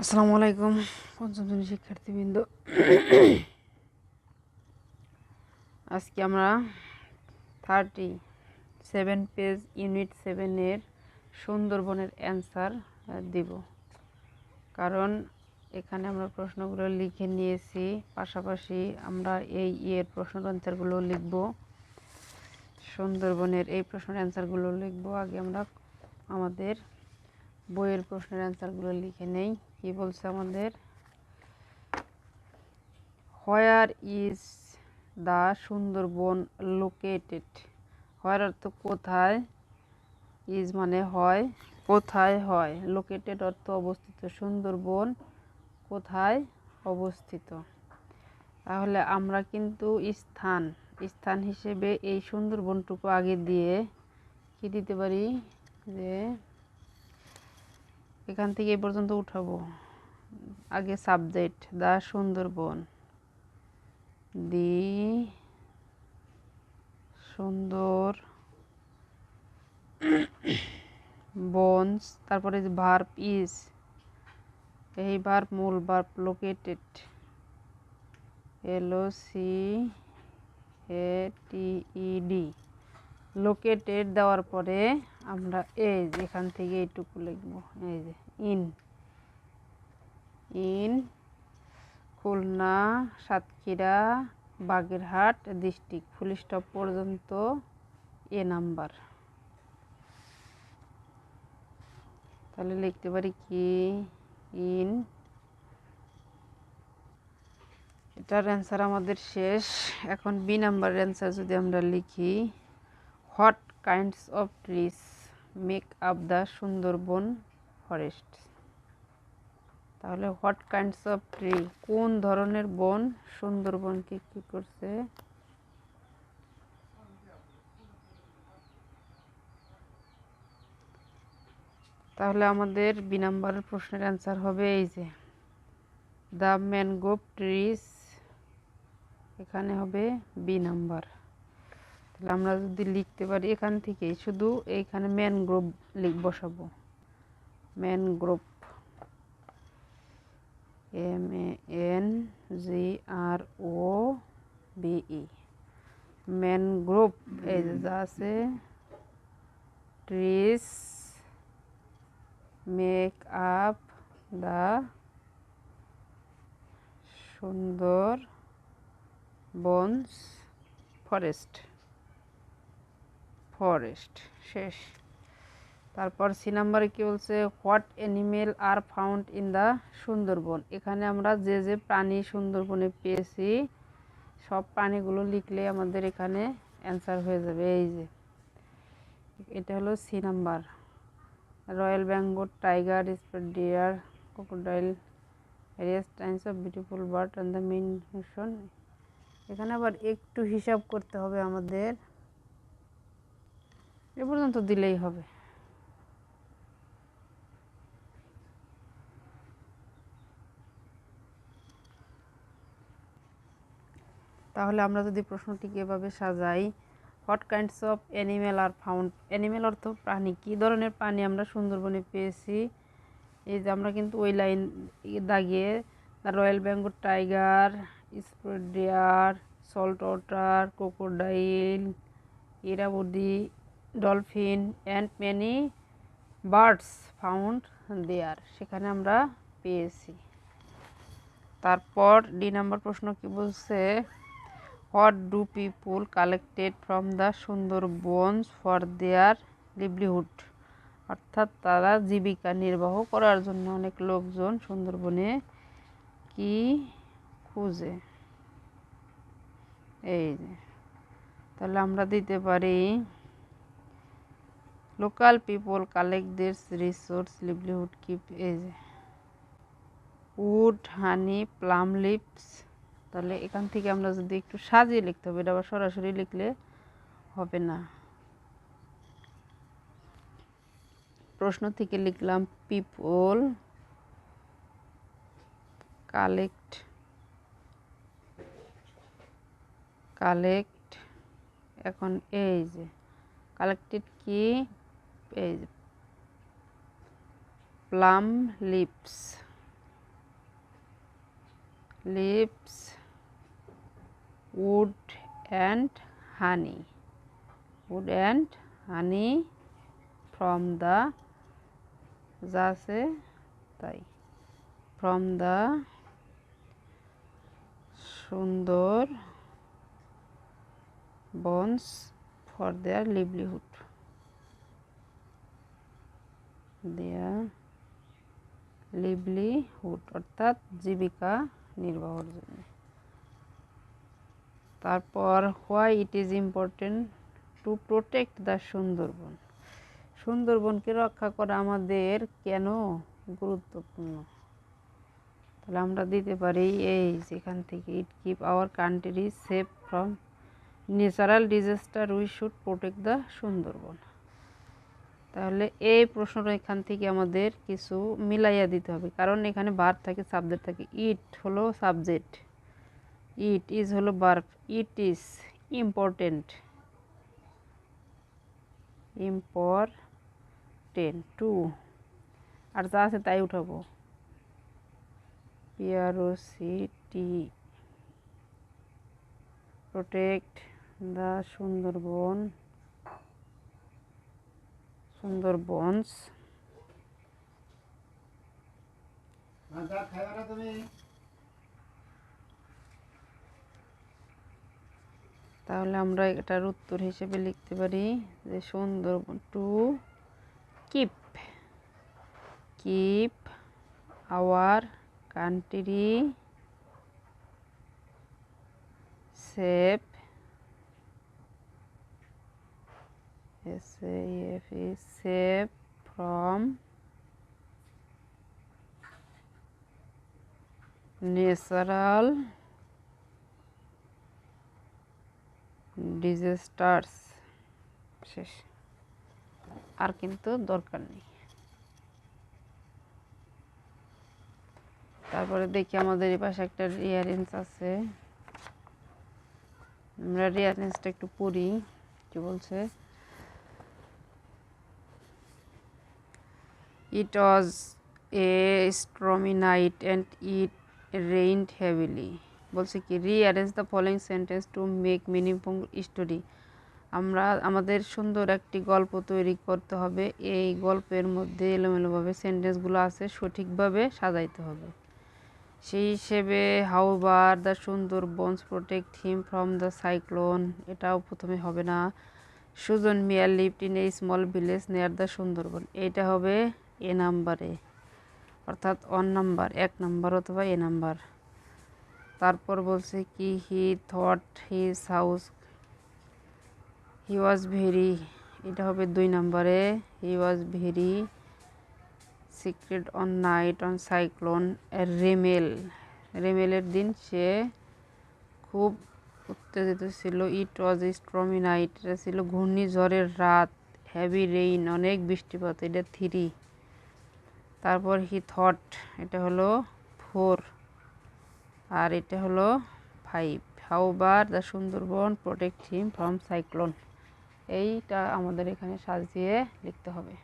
আসসালামু আলাইকুম। পঞ্চম শ্রেণির শিক্ষার্থীবৃন্দ। আজকে আমরা থার্টি সেভেন পেজ ইউনিট সেভেনের সুন্দরবনের অ্যান্সার দিব। কারণ এখানে আমরা প্রশ্নগুলো লিখে নিয়েছি, পাশাপাশি আমরা এই ইয়ের প্রশ্ন অ্যান্সারগুলো লিখব। সুন্দরবনের এই প্রশ্নের অ্যান্সারগুলো লিখব। আগে আমরা আমাদের বইয়ের প্রশ্নের অ্যান্সারগুলো লিখে নেই। কি বলছে আমাদের? Where is the Sundarban located where অর্থ কোথায়? ইজ মানে হয়, কোথায় হয়? লোকেটেড অর্থ অবস্থিত। সুন্দরবন কোথায় অবস্থিত? তাহলে আমরা কিন্তু স্থান স্থান হিসেবে এই সুন্দরবনটুকু আগে দিয়ে কি দিতে পারি? যে এখান থেকে এ পর্যন্ত উঠাবো। আগে সাবজেক্ট দা সুন্দরবন। দি সুন্দর বনস তারপরে ভার্ব ইজ এই ভার্ব মূল verb located L C A T E D located দেওয়ার পরে আমরা এই এখান থেকে এইটুকু লিখব, এই যে in in, Khulna, Satkhira, Bagerhat, district. Full stop পর্যন্ত এ নাম্বার। তাহলে লিখতে পারি কি? ইন। এটার অ্যান্সার আমাদের শেষ। এখন বি নাম্বারের অ্যান্সার যদি আমরা লিখি what kinds of trees make up the Sundarban forest তাহলে হোয়াট কাইন্ডস অফ ট্রি? কোন ধরনের বন সুন্দরবনকে কি করছে? তাহলে আমাদের বি নাম্বারের প্রশ্নের অ্যান্সার হবে এই যে। দ্য ম্যানগ্রোভ ট্রিস এখানে হবে বি নাম্বার। তাহলে আমরা যদি লিখতে পারি এখান থেকে শুধু এইখানে ম্যানগ্রোভ লিখ বসাবো। Mangrove M A N G R O V E mangrove এই যে যা আছে ট্রিস মেক আপ দ্য সুন্দর বনস ফরেস্ট ফরেস্ট শেষ। তারপর সি নাম্বারে কী বলছে, what animal are found in the Sundarban. এখানে আমরা যে যে প্রাণী সুন্দরবনে পেয়েছি, সব প্রাণীগুলো লিখলে আমাদের এখানে অ্যান্সার হয়ে যাবে। এই যে, এটা হলো C number. Royal Bengal tiger spotted deer, crocodile various times of beautiful bird and the main mission. এখানে আবার একটু হিসাব করতে হবে আমাদের। এ পর্যন্ত দিলেই হবে। তাহলে আমরা যদি প্রশ্নটিকে এভাবে সাজাই what kinds of animal are found animal অর্থ প্রাণী, কী ধরনের প্রাণী আমরা সুন্দরবনে পেয়েছি? এই যে আমরা কিন্তু ওই লাইন দাগিয়ে royal Bengal tiger spotted deer salt water crocodile Irrawaddy dolphin and many birds found there সেখানে আমরা পেয়েছি। তারপর ডি নাম্বার প্রশ্ন কি বলছে? What do people collected from the Sundarbans for their livelihood অর্থাৎ তারা জীবিকা নির্বাহ করার জন্য অনেক লোকজন সুন্দরবনে কি খুঁজে? এই যে, তাহলে আমরা দিতে পারি local people collect this resource livelihood keep এই যে উড হানি প্লাম লিপস তাহলে এখান থেকে আমরা যদি একটু সাজিয়ে লিখতে হবে, এটা আবার সরাসরি লিখলে হবে না। প্রশ্ন থেকে লিখলাম পিপল কালেক্ট কালেক্ট এখন এই যে কালেক্টেড কি? এই যে plum lips lips wood and honey wood and honey from the যা তাই from the Sundarbans for their livelihood their livelihood অর্থাৎ জীবিকা নির্বাহের জন্য। তারপর why it is important to protect the Sundarban? সুন্দরবনকে রক্ষা করা আমাদের কেন গুরুত্বপূর্ণ? তাহলে আমরা দিতে পারি, এই যেখান থেকে it keep our country safe from natural disaster we should protect the Sundarban. তাহলে এই প্রশ্নটা এখান থেকে আমাদের কিছু মিলাইয়া দিতে হবে, কারণ এখানে বার থাকে সাবজেক্ট থাকে ইট হলো সাবজেক্ট ইট ইজ হলো verb, it is important. Important, to. আর যা আছে তাই উঠাবো। PROCT protect the Sundarban. Sundarbans. তাহলে আমরা এটার উত্তর হিসেবে লিখতে পারি যে Sundarban to keep. Keep our country safe SAF is safe from natural disasters, শেষ। আর কিন্তু দরকার নেই। তারপরে দেখি আমাদের এই পাশে একটা রিয়ারেন্স আছে। আমরা রিয়ারেন্সটা একটু পড়ি কি বলছে? It was a stormy night and it rained heavily. বলছে কি rearrange the following sentence to make meaningful story আমরা, আমাদের সুন্দর একটি গল্প তৈরি করতে হবে। এই গল্পের মধ্যে এলোমেলোভাবে সেন্টেন্সগুলো আছে, সঠিকভাবে সাজাইতে হবে। সেই হিসেবে however the Sundarbans protect him from the cyclone এটাও প্রথমে হবে না। সুজন মিয়ার lived in a small village near the Sundarban এইটা হবে এ নাম্বারে। অর্থাৎ অন নাম্বার, এক নাম্বার অথবা এ নাম্বার। তারপর বলছে কি he thought his house he was very এটা হবে দুই নম্বরে he was very secret on night on cyclone Remal রেমেলের দিন সে খুব উত্তেজিত ছিল ইট ওয়াজ স্ট্রমি নাইট এটা ছিল ঘূর্ণিঝড়ের রাত হ্যাভি রেইন অনেক বৃষ্টিপাত, এটা থ্রি তারপর হি থট এটা হলো ফোর আর এটা হলো five however the Sundarban protect him from cyclone এইটা আমাদের এখানে সাজিয়ে লিখতে হবে।